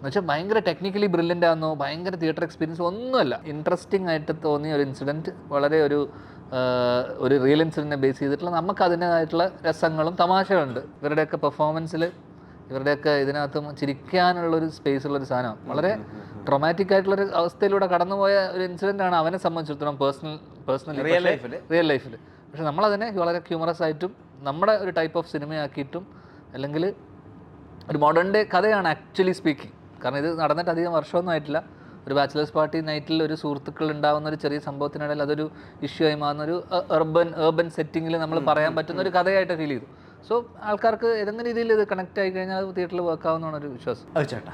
എന്നുവെച്ചാൽ ഭയങ്കര technically brilliant ആണെന്നോ ഭയങ്കര തിയേറ്റർ എക്സ്പീരിയൻസ് ഒന്നുമല്ല. ഇൻട്രസ്റ്റിംഗ് ആയിട്ട് തോന്നിയ ഒരു ഇൻസിഡന്റ് വളരെ ഒരു ഒരു റിയൽ ഇൻസിഡന്റിനെ ബേസ് ചെയ്തിട്ടുള്ള നമുക്ക് അതിന്റേതായിട്ടുള്ള രസങ്ങളും തമാശകളുണ്ട്. ഇവരുടെയൊക്കെ പെർഫോമൻസിൽ ഇവരുടെയൊക്കെ ഇതിനകത്തും ചിരിക്കാനുള്ളൊരു സ്പേസ് ഉള്ളൊരു സാധനമാണ്. വളരെ ട്രൊമാറ്റിക് ആയിട്ടുള്ളൊരു അവസ്ഥയിലൂടെ കടന്നുപോയ ഒരു ഇൻസിഡന്റ് ആണ് അവനെ സംബന്ധിച്ചിടത്തോളം പേഴ്സണൽ പേഴ്സണൽ റിയൽ ലൈഫിൽ റിയൽ ലൈഫിൽ പക്ഷെ നമ്മളതിനെ വളരെ ക്യൂമറസ് ആയിട്ടും നമ്മുടെ ഒരു ടൈപ്പ് ഓഫ് സിനിമയാക്കിയിട്ടും അല്ലെങ്കിൽ ഒരു മോഡേൺ ഡേ കഥയാണ് ആക്ച്വലി സ്പീക്കിംഗ് കാരണം ഇത് നടന്നിട്ട് അധികം വർഷമൊന്നും ആയിട്ടില്ല. ഒരു ബാച്ചിലേഴ്സ് പാർട്ടി നൈറ്റിൽ ഒരു സുഹൃത്തുക്കൾ ഉണ്ടാകുന്ന ഒരു ചെറിയ സംഭവത്തിനിടയിൽ അതൊരു ഇഷ്യൂ ആയി മാറുന്ന ഒരു അർബൻ ഏർബൻ സെറ്റിങ്ങിൽ നമ്മൾ പറയാൻ പറ്റുന്ന ഒരു കഥയായിട്ട് ഫീൽ ചെയ്തു. സോ ആൾക്കാർക്ക് ഏതെങ്കിലും രീതിയിൽ ഇത് കണക്ട് ആയി കഴിഞ്ഞാൽ അത് തിയേറ്ററിൽ വർക്ക് ആവുന്ന ഒരു വിശ്വാസം. ചേട്ടാ.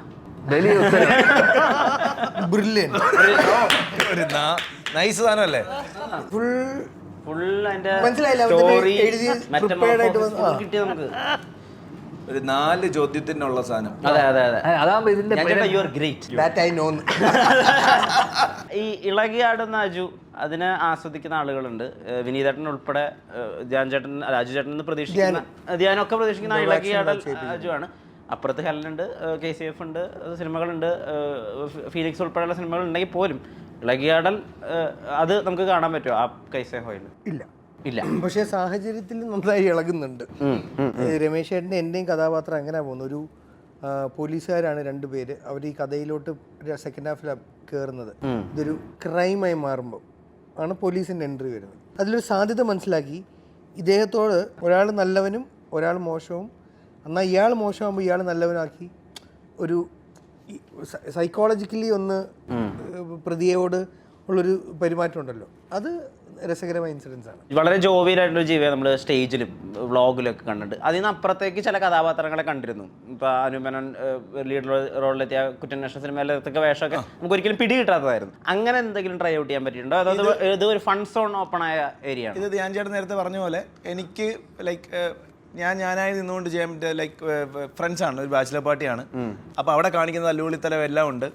നൈസ് സാധനമല്ലേ? ഫുൾ ഫുൾ അതിന്റെ മനസ്സിലായില്ല, സ്റ്റോറി എഴുതി. കിട്ടിയ നമുക്ക്. ഒരു നാല് ചോദ്യത്തിനുള്ള സാധനം. അതെ അതെ അതെ. അതാകുമ്പോൾ ഇതിന്റെ പേര്- you are great that I know ഈ ഇളകിയാടുന്ന അജു അതിനെ ആസ്വദിക്കുന്ന ആളുകളുണ്ട്. ഏഹ് വിനീതേട്ടൻ ഉൾപ്പെടെ ഏഹ് ധ്യാൻ ചേട്ടൻ രാജു ചേട്ടൻ എന്ന് പ്രതീക്ഷിക്കുന്ന ധ്യാനൊക്കെ പ്രതീക്ഷിക്കുന്ന ഇളകിയാടൽ അജു ആണ് അപ്പുറത്ത് ഹെലനുണ്ട് കെ സി എഫ് ഉണ്ട് ഏഹ് സിനിമകളുണ്ട് ഏഹ് ഫീനിക്സ് ഉൾപ്പെടെയുള്ള സിനിമകൾ ഉണ്ടെങ്കിൽ പോലും ഇളകിയാടൽ ഏഹ് അത് നമുക്ക് കാണാൻ പറ്റുമോ ആ കൈസേ ഹോയിൽ ഇല്ല. ഇല്ല. പക്ഷേ സാഹചര്യത്തിൽ നന്നായി ഇളകുന്നുണ്ട്. രമേശ് ചേട്ടന്റെ എന്റെയും കഥാപാത്രം അങ്ങനെ പോകുന്നു. ഒരു പോലീസുകാരാണ് രണ്ടുപേര് അവർ ഈ കഥയിലോട്ട് സെക്കൻഡ് ഹാഫിൽ കയറുന്നത് ഇതൊരു ക്രൈമായി മാറുമ്പോൾ ആണ് പോലീസിന്റെ എൻട്രി വരുന്നത്. അതിലൊരു സാധ്യത മനസ്സിലാക്കി ഇദ്ദേഹത്തോട് ഒരാൾ നല്ലവനും ഒരാൾ മോശവും എന്നാൽ ഇയാൾ മോശമാകുമ്പോൾ ഇയാൾ നല്ലവനാക്കി ഒരു സൈക്കോളജിക്കലി ഒന്ന് പ്രതിയോട് ഉള്ളൊരു പെരുമാറ്റം ഉണ്ടല്ലോ അത് രസകരമായ ഇൻസിഡൻസ് ആണ്. വളരെ ജോവിയലായിട്ടുള്ള ജീവിതം നമ്മൾ സ്റ്റേജിലും വ്ളോഗിലൊക്കെ കണ്ടിട്ടുണ്ട് അതിൽ നിന്ന് അപ്പുറത്തേക്ക് ചില കഥാപാത്രങ്ങളെ കണ്ടിരുന്നു. ഇപ്പൊ അനുമനൻ ലീഡർ റോളിലെത്തിയ കുറ്റന്വേഷണ സിനിമയിലൊക്കെ വേഷമൊക്കെ നമുക്ക് ഒരിക്കലും പിടി കിട്ടാത്തതായിരുന്നു അങ്ങനെ എന്തെങ്കിലും ട്രൈ ഔട്ട് ചെയ്യാൻ പറ്റിയിട്ടുണ്ടോ? അതോ ഇത് ഒരു ഫൺ സോൺ ഓപ്പൺ ആയ ഏരിയ ഇത് ധ്യാൻ ചേട്ടൻ നേരത്തെ പറഞ്ഞ പോലെ എനിക്ക് ലൈക്ക് ഞാൻ ഞാനായി നിന്നുകൊണ്ട് ചെയ്യാൻ പറ്റിയ ലൈക്ക് ഫ്രണ്ട്സ് ആണ് ഒരു ബാച്ചിലർ പാർട്ടിയാണ് അപ്പോൾ അവിടെ കാണിക്കുന്ന അല്ലുവിളിത്തലം എല്ലാം ഉണ്ട്.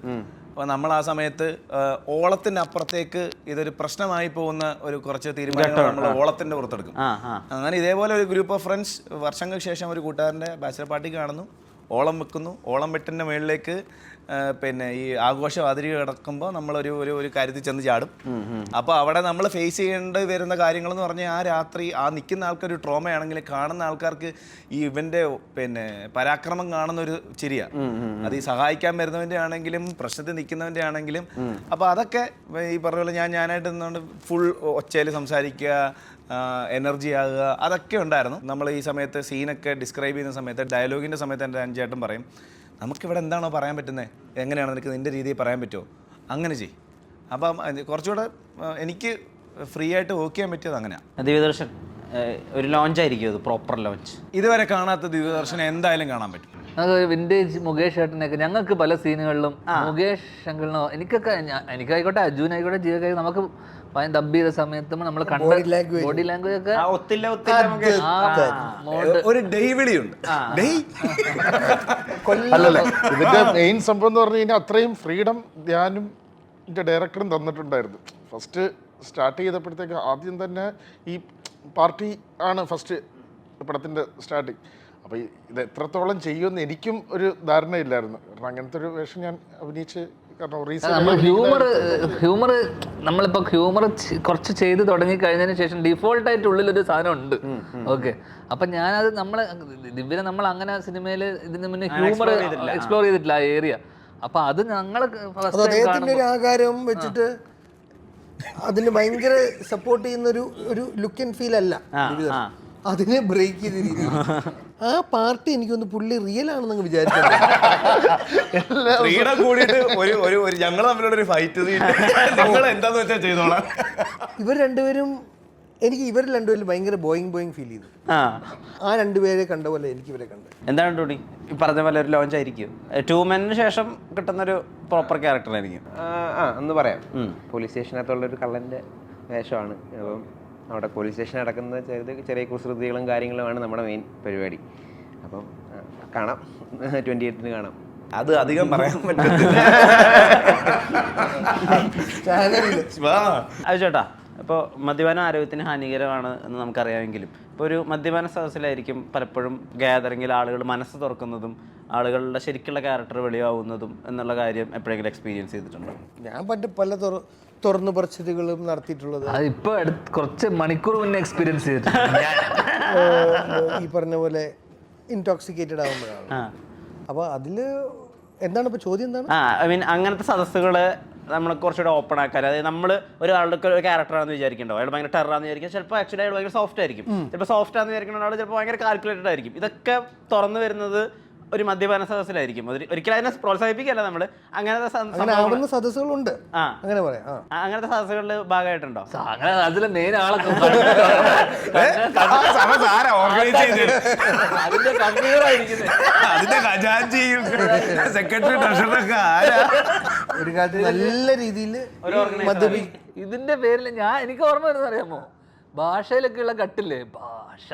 അപ്പോൾ നമ്മൾ ആ സമയത്ത് ഓളത്തിന്റെ അപ്പുറത്തേക്ക് ഇതൊരു പ്രശ്നമായി പോകുന്ന ഒരു കുറച്ച് തീരുമാനങ്ങൾ നമ്മൾ ഓളത്തിന്റെ പുറത്തെടുക്കും. അങ്ങനെ ഇതേപോലെ ഒരു ഗ്രൂപ്പ് ഓഫ് ഫ്രണ്ട്സ് വർഷങ്ങൾക്ക് ശേഷം ഒരു കൂട്ടുകാരന്റെ ബാച്ചിലർ പാർട്ടിക്ക് കാണുന്നു ഓളം വെക്കുന്നു. ഓളം വെട്ടിന്റെ മുകളിലേക്ക് പിന്നെ ഈ ആഘോഷ അതിരി കിടക്കുമ്പോൾ നമ്മളൊരു ഒരു ഒരു കാര്യത്തിൽ ചെന്ന് ചാടും. അപ്പോൾ അവിടെ നമ്മൾ ഫേസ് ചെയ്യേണ്ടി വരുന്ന കാര്യങ്ങളെന്ന് പറഞ്ഞാൽ ആ രാത്രി ആ നിൽക്കുന്ന ആൾക്കൊരു ട്രോമയാണെങ്കിൽ കാണുന്ന ആൾക്കാർക്ക് ഈ ഇവന്റെ പിന്നെ പരാക്രമം കാണുന്ന ഒരു ചിരിയാണ് അത് ഈ സഹായിക്കാൻ വരുന്നവന്റെ ആണെങ്കിലും പ്രശ്നത്തിൽ നിൽക്കുന്നവന്റെ ആണെങ്കിലും. അപ്പോൾ അതൊക്കെ ഈ പറഞ്ഞ പോലെ ഞാൻ ഞാനായിട്ട് നിന്നുകൊണ്ട് ഫുൾ ഒച്ചയിൽ സംസാരിക്കുക എനർജി ആകുക അതൊക്കെ ഉണ്ടായിരുന്നു. നമ്മൾ ഈ സമയത്ത് സീനൊക്കെ ഡിസ്ക്രൈബ് ചെയ്യുന്ന സമയത്ത് ഡയലോഗിന്റെ സമയത്ത് എന്റെ അഞ്ചേട്ടൻ പറയും നമുക്കിവിടെ എന്താണോ പറയാൻ പറ്റുന്നത് എങ്ങനെയാണ് നിനക്ക് നിന്റെ രീതിയിൽ പറയാൻ പറ്റുമോ അങ്ങനെ ചെയ് അപ്പം കുറച്ചുകൂടെ എനിക്ക് ഫ്രീ ആയിട്ട് വർക്ക് ചെയ്യാൻ പറ്റിയത് അങ്ങനെയാണ് ദിവദർശൻ ഒരു ലോഞ്ച് ആയിരിക്കും ഇത് പ്രോപ്പർ ലോഞ്ച് ഇതുവരെ കാണാത്ത ദിവദർശനം എന്തായാലും കാണാൻ പറ്റും. ഞങ്ങൾക്ക് വിന്റേജ് മുകേഷ് ഏട്ടനൊക്കെ ഞങ്ങൾക്ക് പല സീനുകളിലും മുകേഷ് ശങ്കറിനോ എനിക്കൊക്കെ എനിക്കായിക്കോട്ടെ അജുനായിക്കോട്ടെ ജീവകായി നമുക്ക് ഭയം ഡബ് ചെയ്ത സമയത്തും നമ്മൾ കണ്ട ബോഡി ലാംഗ്വേജ് ഒക്കെ നമുക്ക് ഒരു ഡെയ്. വിളിയുണ്ട് അല്ലല്ല ഇതിന്റെ മെയിൻ സംഭവം എന്ന് പറഞ്ഞു കഴിഞ്ഞാൽ അത്രയും ഫ്രീഡം ധ്യാനും എന്റെ ഡയറക്ടറും തന്നിട്ടുണ്ടായിരുന്നു. ഫസ്റ്റ് സ്റ്റാർട്ട് ചെയ്തപ്പോഴത്തേക്ക് ആദ്യം തന്നെ ഈ പാർട്ടി ആണ് ഫസ്റ്റ് പടത്തിന്റെ സ്റ്റാർട്ടിങ് അപ്പോൾ ഇത് എത്രത്തോളം ചെയ്യുമെന്ന് എനിക്കും ഒരു ധാരണയില്ലായിരുന്നു. കാരണം അങ്ങനത്തെ ഒരു വേഷം ഞാൻ അഭിനയിച്ച് കാരണം നമ്മൾ ഹ്യൂമർ ഹ്യൂമർ നമ്മളിപ്പോൾ ഹ്യൂമർ കുറച്ച് ചെയ്ത് തുടങ്ങി കഴിഞ്ഞതിന് ശേഷം ഡിഫോൾട്ട് ആയിട്ട് ഉള്ളിലൊരു സാധനം ഉണ്ട് ഓക്കെ. അപ്പൊ ഞാനത് നമ്മൾ ദിവ്യനെ നമ്മൾ അങ്ങനെ സിനിമയിൽ ഇതിന് മുന്നേ ഹ്യൂമർ എക്സ്പ്ലോർ ചെയ്തിട്ടില്ല. ആ ഏരിയ അപ്പൊ അത് ഞങ്ങൾ ഒരു ആകാരം വെച്ചിട്ട് അതിന് ഭയങ്കര സപ്പോർട്ട് ചെയ്യുന്ന ഒരു ഒരു ലുക്ക് ആൻഡ് ഫീൽ അല്ല. അതിനെ ബ്രേക്ക് ചെയ്ത രീതി ആ പാർട്ടി എനിക്കൊന്ന് പുള്ളി റിയൽ ആണെന്ന് വിചാരിച്ചത് വിചാരിച്ചു കൂടിയിട്ട് ഒരു ഒരു ഒരു ഞങ്ങൾ തമ്മിലുള്ള ഒരു ഫൈറ്റ് നിങ്ങൾ എന്താന്ന് വെച്ചാൽ ചെയ്തോളാം. ഇവർ രണ്ടുപേരും എനിക്ക് ഇവർ രണ്ടുപേരും ഭയങ്കര ബോയിങ് ബോയിങ് ഫീൽ ചെയ്തു. ആ. ആ രണ്ടുപേരെ കണ്ട പോലെ എനിക്ക് ഇവരെ കണ്ട്. എന്താണ് ടോണി? ഈ പറഞ്ഞ പോലെ ഒരു ലോഞ്ച് ആയിരിക്കും. ടൂ മെന്നിന് ശേഷം കിട്ടുന്ന ഒരു പ്രോപ്പർ ക്യാരക്ടർ ആയിരിക്കും. ആ എന്ന് ഒന്ന് പറയാം. പോലീസ് സ്റ്റേഷനകത്തുള്ള ഒരു കള്ളന്റെ വേഷമാണ്. അപ്പം അവിടെ പോലീസ് സ്റ്റേഷൻ നടക്കുന്ന ചെറിയ ചെറിയ കുസൃതികളും കാര്യങ്ങളുമാണ് നമ്മുടെ മെയിൻ പരിപാടി. അപ്പം കാണാം. ട്വന്റി എയ്റ്റിന് കാണാം. അത് അധികം പറയാൻ പറ്റില്ല. അത് ചേട്ടാ ഇപ്പോൾ മദ്യപാനം ആരോഗ്യത്തിന് ഹാനികരമാണ് എന്ന് നമുക്കറിയാമെങ്കിലും ഇപ്പോൾ ഒരു മദ്യപാന സദസ്സിലായിരിക്കും പലപ്പോഴും ഗ്യാതറിങ്ങിൽ ആളുകൾ മനസ്സ് തുറക്കുന്നതും ആളുകളുടെ ശരിക്കുള്ള ക്യാരക്ടർ വെളിയാവുന്നതും എന്നുള്ള കാര്യം എപ്പോഴെങ്കിലും എക്സ്പീരിയൻസ് ചെയ്തിട്ടുണ്ടോ? ഞാൻ പറ്റും പല തുറ തുറന്നു പറച്ചിലുകളും നടത്തിയിട്ടുള്ളത്? അത് ഇപ്പൊ കുറച്ച് മണിക്കൂർ മുന്നേ എക്സ്പീരിയൻസ് ചെയ്തിട്ടുണ്ട്. ഈ പറഞ്ഞ പോലെ ഇൻടോക്സിക്കേറ്റഡ് ആകുമ്പോഴാണ് അപ്പൊ അപ്പോൾ അതിൽ എന്താണ് ഇപ്പോൾ ചോദ്യം എന്താണ്? ഐ മീൻ അങ്ങനത്തെ സദസ്സുകൾ നമ്മൾ കുറച്ചുകൂടെ ഓപ്പൺ ആക്കാൻ അതായത് നമ്മൾ ഒരാളുടെ ഒരു ക്യാരക്ടറാണെന്ന് വിചാരിക്കണ്ടോ? അയാൾ ഭയങ്കര ടെററാന്ന് വിചാരിക്കും. ചിലപ്പോൾ ആക്ച്വലി അയാൾ ഭയങ്കര സോഫ്റ്റ് ആയിരിക്കും. ചിലപ്പോൾ സോഫ്റ്റ് ആണെന്ന് വിചാരിക്കുന്ന ആൾ ചിലപ്പോൾ ഭയങ്കര കാൽക്കുലേറ്റഡ് ആയിരിക്കും. ഇതൊക്കെ തുറന്നു വരുന്നത് ഒരു മദ്യപാന സദസ്സിലായിരിക്കും. ഒരു- ഒരിക്കലും അതിനെ പ്രോത്സാഹിപ്പിക്കല്ല നമ്മൾ അങ്ങനത്തെ സദസ്സുകളുണ്ട്. ആ. അങ്ങനെ പറയാം. അങ്ങനത്തെ സദസ്സുകളിൽ ഭാഗമായിട്ടുണ്ടോ? അങ്ങനെ അതിലെ മെയിൻ ആളൊക്കെ അതിന്റെ കണ്ണീറായിരിക്കുന്നത് അതിന്റെ സെക്രട്ടറി ട്രഷറൊക്കെ ആരാ? ഒരു കാലത്ത് നല്ല രീതിയിൽ മദ്യപി ഇതിന്റെ പേരിൽ ഞാൻ എനിക്ക് ഓർമ്മ വരുന്നത് അറിയാമോ? ഭാഷയിലൊക്കെ ഉള്ള കട്ടില്ലേ ഭാഷ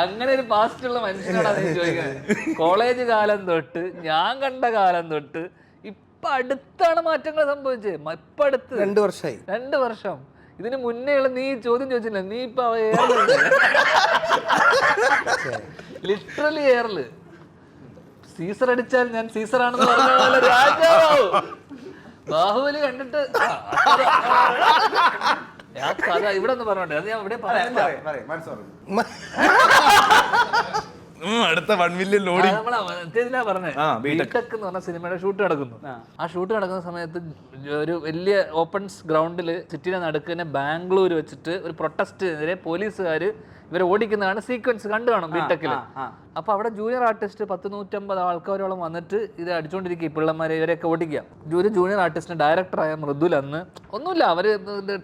അങ്ങനെ ഒരു പാസ്റ്റ് ഉള്ള മനുഷ്യനാണ് അത് ചോദിക്കുന്നത്. കോളേജ് കാലം തൊട്ട് ഞാൻ കണ്ട കാലം തൊട്ട് ഇപ്പൊ അടുത്താണ് മാറ്റങ്ങൾ സംഭവിച്ചത്. ഇപ്പൊ അടുത്ത്. രണ്ട് വർഷമായി രണ്ട് വർഷം. ഇതിന് മുന്നേ ഉള്ള നീ ചോദ്യം ചോദിച്ചില്ല. നീ ഇപ്പൊ ലിറ്ററലി എയറിൽ സീസർ അടിച്ചാൽ ഞാൻ സീസർ ആണെന്ന് പറഞ്ഞ രാജാവ് ബാഹുബലി കണ്ടിട്ട്. ആ, ആ കഥ ഇവിടെ ഒന്ന് പറഞ്ഞോട്ടെ അത് ഞാൻ ഇവിടെ പറയുന്നില്ല ഉം, അടുത്ത വൺ മില്യൺ ലോഡിംഗ് നമ്മളാ പറഞ്ഞേ. ആ, B.Tech. ബിടെക് എന്ന് പറഞ്ഞ സിനിമയുടെ ഷൂട്ട് നടക്കുന്നു. ആ. ഷൂട്ട് നടക്കുന്ന സമയത്ത് ഒരു വലിയ ഓപ്പൺ ഗ്രൗണ്ടിൽ സിറ്റിയുടെ നടക്കുന്ന ബാംഗ്ലൂർ വെച്ചിട്ട് ഒരു പ്രൊട്ടസ്റ്റിനെതിരെ പോലീസുകാർ ഇവരെ ഓടിക്കുന്നതാണ് സീക്വൻസ് കണ്ടു കാണും ബിടെക്കിൽ അപ്പൊ അവിടെ ജൂനിയർ ആർട്ടിസ്റ്റ് പത്ത് നൂറ്റമ്പത് ആൾക്കാരോളം വന്നിട്ട് ഇത് അടിച്ചുകൊണ്ടിരിക്കുക ഈ പിള്ളമാരെ ഇവരെയൊക്കെ ഓടിക്കുക. ഒരു ജൂനിയർ ആർട്ടിസ്റ്റിന് ഡയറക്ടറായ മൃദുൽ അന്ന്. ഒന്നുമില്ല അവർ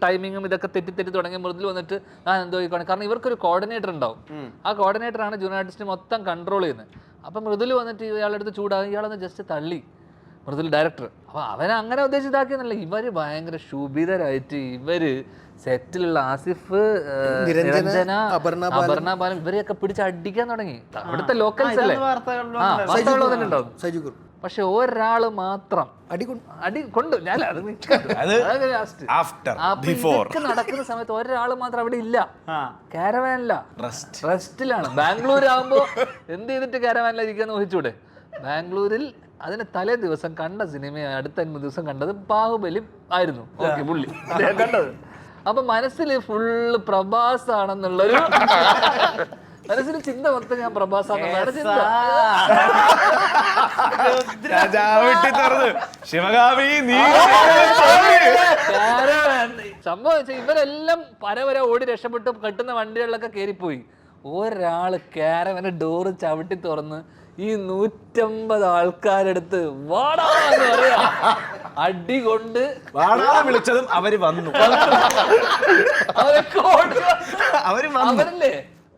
ടൈമിങ്ങും ഇതൊക്കെ തെറ്റി തെറ്റി തുടങ്ങിയ മൃദുൽ വന്നിട്ട് ഞാൻ എന്തോ കാരണം ഇവർക്കൊരു കോർഡിനേറ്റർ ഉണ്ടാവും. ആ കോർഡിനേറ്റർ ആണ് ജൂനിയർ ആർട്ടിസ്റ്റ് മൊത്തം കൺട്രോൾ ചെയ്യുന്നത്. അപ്പം മൃദുൽ വന്നിട്ട് ഇയാളുടെ അടുത്ത് ചൂടാകും. ഇയാളൊന്ന് ജസ്റ്റ് തള്ളി. മൃദുൽ ഡയറക്ടർ അപ്പൊ അവൻ അങ്ങനെ ഉദ്ദേശിച്ചതാക്കിയെന്നല്ല ഇവർ ഭയങ്കര ശുഭിതരായിട്ട് ഇവർ സെറ്റിലുള്ള ആസിഫ് നിരഞ്ജന, അപർണ ബാലൻ. ഇവരെയൊക്കെ പിടിച്ച് അടിക്കാൻ തുടങ്ങി. അവിടുത്തെ ലോക്കൽസ് അല്ലേ? കുർ പക്ഷെ ഒരാൾ മാത്രം അടി അടി കൊണ്ടു. ഞാൻ അത് നിൽക്കട്ടെ. അത് അതൊക്കെ ആഫ്റ്റർ ബിഫോർ നടക്കുന്ന സമയത്ത് ഒരാൾ മാത്രം അവിടെ ഇല്ല. ആ. കാരവാനില്ല റെസ്റ്റിലാണ് ബാംഗ്ലൂർ ആകുമ്പോ എന്ത് ചെയ്തിട്ട് കാരവാനിൽ ഇരിക്കാന്ന് ഊഹിച്ചൂടെ? ബാംഗ്ലൂരിൽ അതിന് തലേ ദിവസം കണ്ട സിനിമ അടുത്ത അൻപത് ദിവസം കണ്ടത് ബാഹുബലി ആയിരുന്നു. ഓക്കെ പുള്ളി. കണ്ടത്. അപ്പൊ മനസ്സിൽ ഫുള്ള് പ്രഭാസ് ആണെന്നുള്ളൊരു മനസ്സിൽ ചിന്ത മൊത്തം ഞാൻ പ്രഭാസ് ആണെന്നുള്ളതാണ് ചിന്ത. രാജാവിട്ടി തുറന്ന്. ശിവകാമി നീ. സംഭവം വെച്ചാൽ ഇവരെല്ലാം പരവര ഓടി രക്ഷപ്പെട്ട് കെട്ടുന്ന വണ്ടികളിലൊക്കെ കയറിപ്പോയി ഒരാൾ കാരവന് ഡോറ് ചവിട്ടി തുറന്ന് ഈ നൂറ്റമ്പത് ആൾക്കാരെടുത്ത് വാടാ എന്ന് പറയാ. അടി കൊണ്ട് വാടാ വിളിച്ചതും അവർ വന്നു. അവരൊക്കെ ഓടി. അവർ വന്നു. അവരല്ലേ?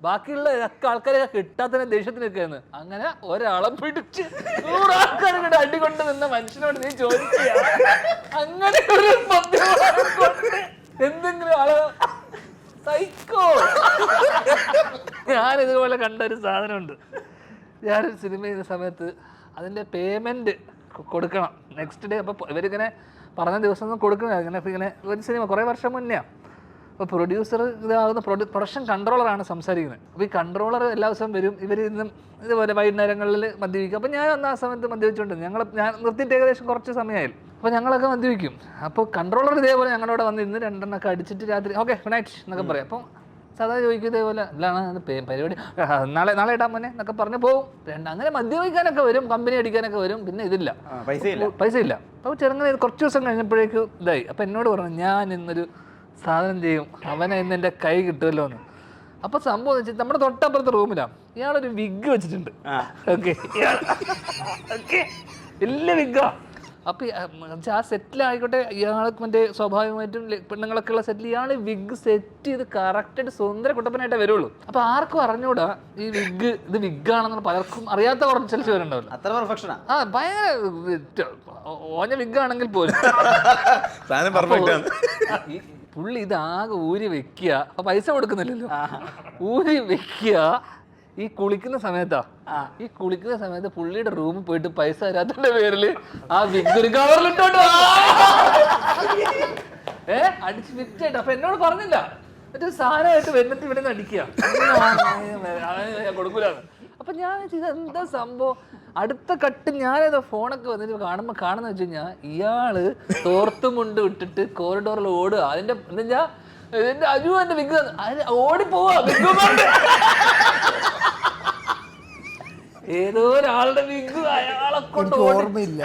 ബാക്കിയുള്ള ഒക്കെ ആൾക്കാരെ കിട്ടാത്തതിനെ ദേഷ്യത്തിന് നിൽക്കുകയെന്ന് അങ്ങനെ ഒരാളെ പിടിച്ച് നൂറാൾക്കാരെ കൂടെ അടി കൊണ്ട് നിന്ന മനുഷ്യനോട് നീ ചോദിക്കുക. അങ്ങനെ ഒരു കൊണ്ട് എന്തെങ്കിലും ആൾ സൈക്കോ. ഞാൻ ഇതുപോലെ കണ്ട ഒരു സാധനമുണ്ട്. ഞാനൊരു സിനിമ ചെയ്യുന്ന സമയത്ത് അതിന്റെ പേയ്മെന്റ് കൊടുക്കണം. നെക്സ്റ്റ് ഡേ അപ്പോൾ ഇവരിങ്ങനെ പറഞ്ഞ ദിവസം ഒന്നും കൊടുക്കണം ഇങ്ങനെ ഇങ്ങനെ ഒരു സിനിമ കുറേ വർഷം മുന്നേ അപ്പോൾ പ്രൊഡ്യൂസർ ഇതാകുന്ന പ്രൊഡ്യൂ പ്രൊഡക്ഷൻ കൺട്രോളറാണ് സംസാരിക്കുന്നത്. അപ്പോൾ ഈ കൺട്രോളർ എല്ലാ ദിവസവും വരും. ഇവർ ഇന്നും ഇതുപോലെ വൈകുന്നേരങ്ങളിൽ മദ്യപിക്കും. അപ്പോൾ ഞാൻ അന്ന് ആ സമയത്ത് മദ്യപിച്ചുകൊണ്ട് ഞങ്ങൾ ഞാൻ നിർത്തിയിട്ട് ഏകദേശം കുറച്ച് സമയമായി അപ്പോൾ ഞങ്ങളൊക്കെ മദ്യപിക്കും. അപ്പോൾ കൺട്രോളർ ഇതേപോലെ ഞങ്ങളോട് വന്ന് ഇന്ന് രണ്ടെണ്ണമൊക്കെ അടിച്ചിട്ട് രാത്രി ഓക്കെ നൈറ്റ് എന്നൊക്കെ പറയും. അപ്പം സാധാ ചോദിക്കും ഇതേപോലെ അല്ലാണ് പരിപാടി? നാളെ നാളെ ഇടാൻ മോനെ എന്നൊക്കെ പറഞ്ഞ് പോകും രണ്ട് അങ്ങനെ മദ്യപിക്കാനൊക്കെ വരും കമ്പനി അടിക്കാനൊക്കെ വരും പിന്നെ ഇതില്ല. പൈസ ഇല്ല പൈസ ഇല്ല അപ്പോൾ ചെറുങ്ങനെ കുറച്ച് ദിവസം കഴിഞ്ഞപ്പോഴേക്കും ഇതായി. അപ്പോൾ എന്നോട് പറഞ്ഞു ഞാൻ ഇന്നൊരു സാധനം ചെയ്യും. അവനെ ഇന്ന് എന്റെ കൈ കിട്ടുമല്ലോ എന്ന്. അപ്പൊ സംഭവം വെച്ചാൽ നമ്മുടെ തൊട്ടപ്പുറത്തെ റൂമിലാണ് ഇയാളൊരു വിഗ് വെച്ചിട്ടുണ്ട്. ഓക്കെ. ഓക്കെ. വലിയ വിഗ്ഗാ അപ്പോൾ ആ സെറ്റിലായിക്കോട്ടെ ഇയാൾക്ക് മറ്റേ സ്വാഭാവികമായിട്ടും പെണ്ണുങ്ങളൊക്കെ ഉള്ള സെറ്റിൽ ഇയാൾ വിഗ് സെറ്റ് ചെയ്ത് കറക്റ്റായിട്ട് സുന്ദര കുട്ടപ്പനായിട്ടേ വരുള്ളൂ. അപ്പോൾ ആർക്കും അറിഞ്ഞൂടാ ഈ വിഗ് ഇത് വിഗാണെന്ന് പലർക്കും അറിയാത്ത കുറച്ച് ചില പേരുണ്ടാവില്ല അത്ര പെർഫെക്ഷനാ ആ. ഭയങ്കര ഓഞ്ഞ പോലും. പുള്ളി ഇതാകെ ഊരി വെക്കുക അപ്പൊ പൈസ കൊടുക്കുന്നില്ലല്ലോ. ഊരി വെക്കുക ഈ കുളിക്കുന്ന സമയത്താ? ഈ കുളിക്കുന്ന സമയത്ത് പുള്ളിയുടെ റൂമിൽ പോയിട്ട് പൈസ തരാത്തതിന്റെ പേരിൽ ആ വിഗ് കവറിലിട്ടോട്ടോ ഏ? അടിച്ച് വിറ്റായിട്ട് അപ്പൊ എന്നോട് പറഞ്ഞില്ല. മറ്റേ സാധനമായിട്ട് വെന്നിട്ട് ഇവിടെ നിന്ന് അടിക്കുക കൊടുക്കൂലാണ് അപ്പൊ ഞാൻ എന്താ സംഭവം? അടുത്ത കട്ട് ഞാനത് ഫോണൊക്കെ വന്നിട്ട് കാണുമ്പോ കാണുന്ന വെച്ച് കഴിഞ്ഞാൽ ഇയാൾ തോർത്തുമുണ്ട് ഇട്ടിട്ട് കോറിഡോറിൽ ഓടുക. അതിന്റെ എന്താ ഇതിന്റെ അജു എന്റെ വിഗ് ഓടി പോവാ ഏതോ ഒരാളുടെ വിഗ് അയാളെ കൊണ്ട് ഓർമ്മയില്ല.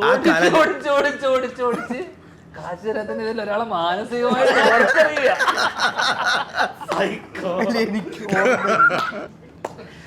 ഓടിച്ച് ഓടിച്ച് ഓടിച്ച് ഓടിച്ച്. കാശരത്തിന്റെ ഒരാളെ മാനസികമായി എനിക്ക്